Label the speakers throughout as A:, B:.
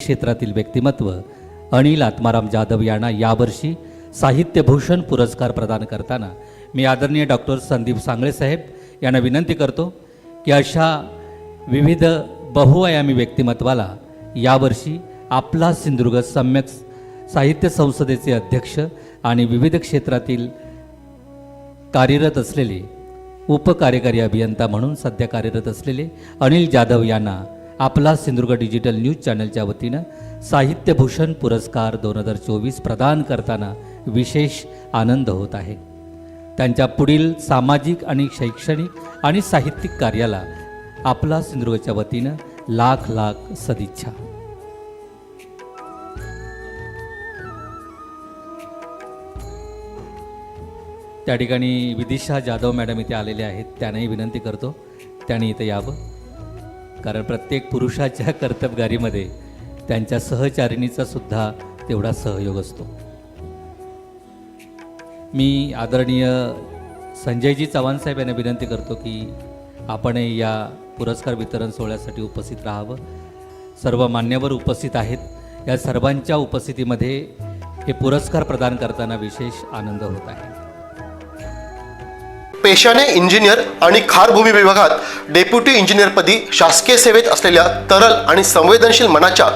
A: क्षेत्रातील व्यक्तिमत्व अनिल आत्माराम जाधव यांना यावर्षी साहित्यभूषण पुरस्कार प्रदान करताना मी आदरणीय डॉक्टर संदीप सांगळे साहेब यांना विनंती करतो की अशा विविध बहुआयामी व्यक्तिमत्वाला यावर्षी आपला सिंधुदुर्ग सम्यक साहित्य संसदेचे अध्यक्ष आणि विविध क्षेत्रातील कार्यरत असलेले उपकार्यकारी अभियंता म्हणून सध्या कार्यरत असलेले अनिल जाधव यांना आपला सिंधुदुर्ग डिजिटल न्यूज चॅनलच्या वतीनं साहित्यभूषण पुरस्कार दोन हजार चोवीस प्रदान करताना विशेष आनंद होत आहे. त्यांच्या पुढील सामाजिक आणि शैक्षणिक आणि साहित्यिक कार्याला आपला सिंधुदुर्गच्या वतीनं लाख लाख सदिच्छा. त्या ठिकाणी विदिशा जाधव मॅडम इथे आलेले आहेत. त्यांनाही विनंती करतो. त्यांनी इथे यावं. कारण प्रत्येक पुरुषाच्या कर्तबगारीमध्ये त्यांच्या सहचारिणीचा सुद्धा तेवढा सहयोग असतो. मी आदरणीय संजयजी चव्हाण साहेब यांना विनंती करतो की आपणही या पुरस्कार वितरण सोहळ्यासाठी उपस्थित राहावं. सर्व मान्यवर उपस्थित आहेत. या सर्वांच्या उपस्थितीमध्ये हे पुरस्कार प्रदान करताना विशेष आनंद होत आहे.
B: पेशाने इंजिनियर आणि खार भूमी विभागात डेप्युटी इंजिनियरपदी शासकीय सेवेत असलेल्या तरल आणि संवेदनशील मनाच्या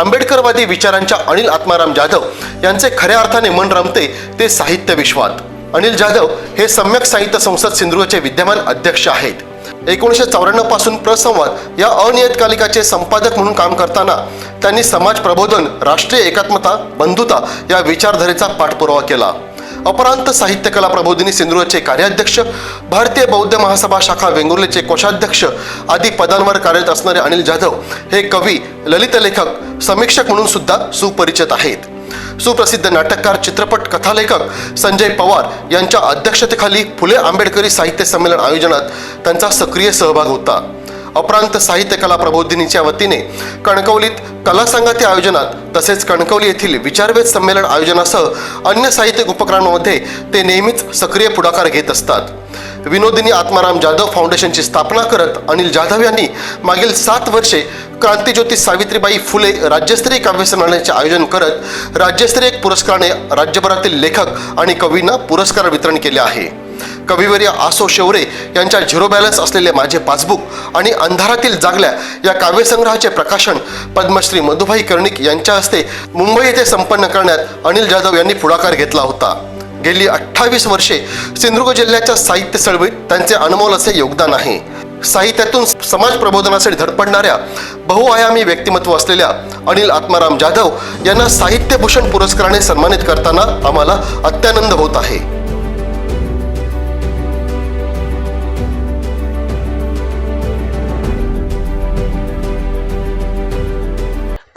B: आंबेडकरवादी विचारांच्या अनिल आत्माराम जाधव यांचे खऱ्या अर्थाने मन रमते ते साहित्य विश्वात. अनिल जाधव हे सम्यक साहित्य संसद सिंधुदुर्गचे विद्यमान अध्यक्ष आहेत. एकोणीसशे चौऱ्याण्णवपासून प्रसंवाद या अनियतकालिकाचे संपादक म्हणून काम करताना त्यांनी समाज प्रबोधन राष्ट्रीय एकात्मता बंधुता या विचारधारेचा पाठपुरावा केला. अपरांत साहित्य कला प्रबोधिनी सिंधुदुर्गचे कार्याध्यक्ष भारतीय बौद्ध महासभा शाखा वेंगुर्लेचे कोषाध्यक्ष आदी पदांवर कार्यरत असणारे अनिल जाधव हे कवी ललित लेखक समीक्षक म्हणून सुद्धा सुपरिचित आहेत. सुप्रसिद्ध नाटककार चित्रपट कथालेखक संजय पवार यांच्या अध्यक्षतेखाली फुले आंबेडकरी साहित्य संमेलन आयोजनात त्यांचा सक्रिय सहभाग होता. अपरांत साहित्य कला प्रबोधिनीच्या वतीने कणकवलीत कला संगाती आयोजनात तसेच कणकवली येथील विचारवेध संमेलन आयोजनासह अन्य साहित्यिक उपक्रमांमध्ये ते नेहमीच सक्रिय पुढाकार घेत असतात. विनोदिनी आत्माराम जाधव फाउंडेशनची स्थापना करत अनिल जाधव यांनी मागील सात वर्षे क्रांतीज्योती सावित्रीबाई फुले राज्यस्तरीय काव्यसंमेलनाचे आयोजन करत राज्यस्तरीय पुरस्काराने राज्यभरातील लेखक आणि कवींना पुरस्कार वितरण केले आहे. कविवर्य आसो शेवरे यांच्या झिरो बॅलन्स असलेले माझे पासबुक आणि अंधारातील जागल्या या काव्यसंग्रहाचे प्रकाशन पद्मश्री मधुभाई कर्णिक यांच्या हस्ते मुंबई येथे संपन्न करण्यात अनिल जाधव यांनी पुढाकार घेतला होता. गेली अठ्ठावीस वर्षे सिंधुदुर्ग जिल्ह्याच्या साहित्य चळवळीत त्यांचे अनमोल असे योगदान आहे. साहित्यातून समाज प्रबोधनासाठी धडपडणाऱ्या बहुआयामी व्यक्तिमत्व असलेल्या अनिल आत्माराम जाधव यांना साहित्यभूषण पुरस्काराने सन्मानित करताना आम्हाला अत्यानंद होत आहे.